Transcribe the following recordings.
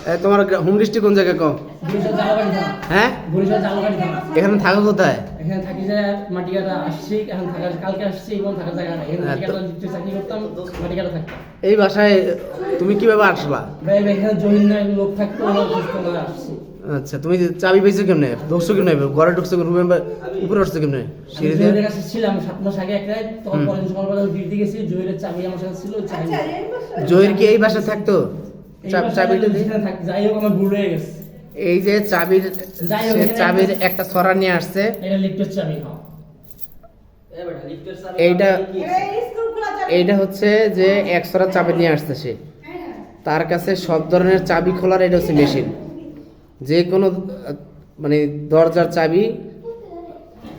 এ, তোমার home district কোন জায়গায় কম হ্যাঁ? এখানে থাকো কোথায়? এখানে থাকি যে মাটিকাটা আসছি এখন থাকার কালকে আসছি এবং থাকার জায়গা নাই। এখানে হ্যাঁ, মাটিকাটা লিফটে চাকরি করতাম মাটিকাটা থাকতাম। এই বাসায় তুমি কীভাবে আসলা? ভাই ভাই, এখানে জহির না লোক থাকতো ওরা সুস্থ করে আসছি। আচ্ছা তুমি চাবি পেয়েছ কেমনে? ঢুকছো কেমনে? ঘরে ঢুকছো রুমে উপরে উঠছো কেমনে? সিঁড়ি দিয়ে? কাছে ছিলাম সাত মাস আগে এক তখন পরের সকালবেলা ফিরতে গেছি জহিরের চাবি আমার সাথে ছিল চাবি জহির কি এই বাসায় থাকতো? চাবিটা দিয়ে যেখানে থাক- যাই হোক আমার ভুল হয়ে গেছে। এই যে চাবির চাবির একটা- ছড়া নিয়ে আসছে। এটা লিফটের চাবি হ্যাঁ। এইটা এইটা হচ্ছে যে এক ছড়া চাবি নিয়ে আসছে সে। তার কাছে সব ধরনের চাবি খোলার এটা হচ্ছে মেশিন। যে কোনো মানে দরজার চাবি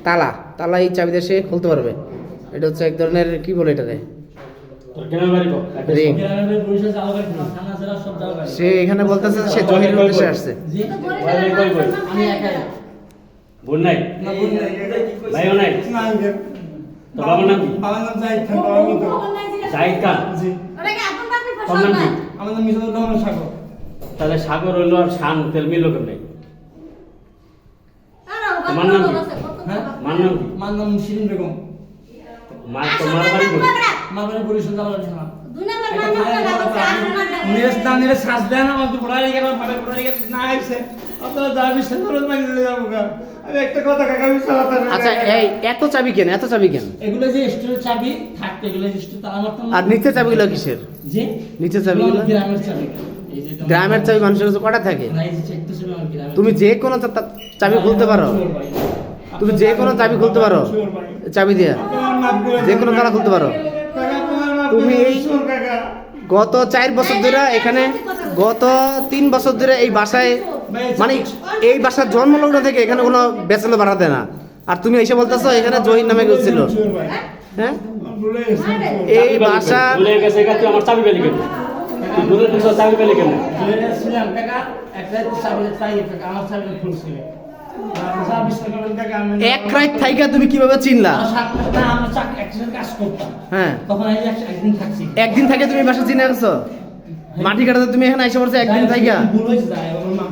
তালা। তালা এই চাবি দিয়ে সে খুলতে পারবে। এটা হচ্ছে এক ধরনের কি বলে এটারে সে এখানে বলতেছে সে জহির উদ্দেশ্যে আসছে জি বাড়ি কই কই? আমি একাই বোন নাই না বোন নাই। ভাইও নাই তো বাবার নাম কি বাবার নাম জাহিদ খান বাবা মৃত জাহিদ খান জি তোর নাম কি আমার নাম মিজানুর রহমান সাগর তাহলে সাগর হইল আর শান তেল মিলল কেমনে তোমার নাম কি হ্যাঁ মার নাম কি মার নাম শিরিন বেগম মা তোমার বাড়ি শ্বাস দেন না আইছে। আপনারা মানে নিয়ে যাব গা। আমি একটা কথা কাকা আচ্ছা এই এত চাবি কেন এত চাবি কেন? এগুলো যে স্টোরের চাবি থাকতো এগুলো যে তালা মারতাম আর নিচে চাবিগুলো কিসের? জি নিচের চাবিগুলো? গ্রামের চাবি। এই যে তোমার- গ্রামের চাবি মানুষের কাছে কটা থাকে? তুমি যে কোনো চাবি খুলতে পারো। তুমি যে কোনো চাবি খুলতে পারো। চাবি দিয়ে। যে কোনো তালা খুলতে পারো। তুমি এই- গত চার বছর ধরে এখানে গত তিন বছর ধরে এই বাসায় মানে এই বাসার জন্মলগ্ন থেকে এখানে কোনো বেচলে বাড়াতে না। আর তুমি এসে বলতেছো এখানে জহির নামে কেউ ছিল। হ্যাঁ? এই বাসা ভুলে গেছে একা তুই আমার চাবি পেলি কেন এক রাত থাইকা তুমি কীভাবে চিনলা? হ্যাঁ। একদিন থাকে তুমি বাসা চিনে আসছো মাটি কাটাতে তুমি এখানে পড়ছো একদিন থাইকা?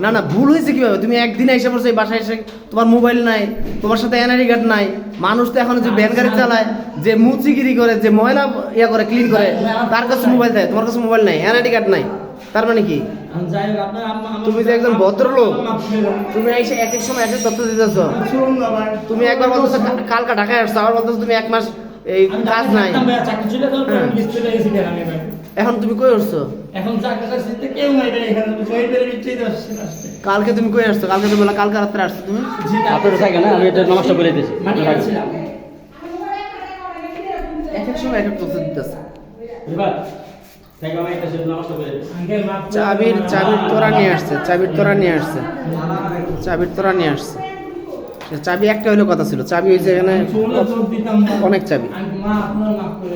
না না ভুল হয়েছে কীভাবে? তুমি একদিন এসে পড়ছো এই বাসায় এসে তোমার মোবাইল নাই তোমার সাথে এনআইডি কার্ড নাই মানুষ তো এখন যে ভ্যান গাড়ি চালায় যে মুচিগিরি করে যে ময়লা ইয়া করে ক্লিন করে তার কাছে মোবাইল থাকে তোমার কাছে মোবাইল নাই এনআইডি কার্ড নাই। তার মানে কি? তুমি যে একজন ভদ্রলোক তুমি এসে এক এক সময় এক এক তথ্য দিতেছো। তুমি একবার বলতেছো কালকা ঢাকায় আসছো আবার বলতেছো তুমি এক মাস এই কাজ নাই। হ্যাঁ। এখন তুমি কই আসছো? এখন কেউ নাই কালকে তুমি কই আসছো? কালকে তুমি বলে কালকে রাত্রে আসছো তুমি? আপনার থাকে না আমি এটা নামাজটা করে দিয়েছি। এক এক সময় এক এক তথ্য দিতেছে। চাবির চাবির তোরা নিয়ে আসছে চাবির তোরা নিয়ে আসছে চাবির তোরা নিয়ে আসছে চাবি একটা হইল কথা ছিল চাবি হয়েছে এখানে চুলে চোখ দিতাম না। অনেক চাবি আমি- মা আপনার মাফ করে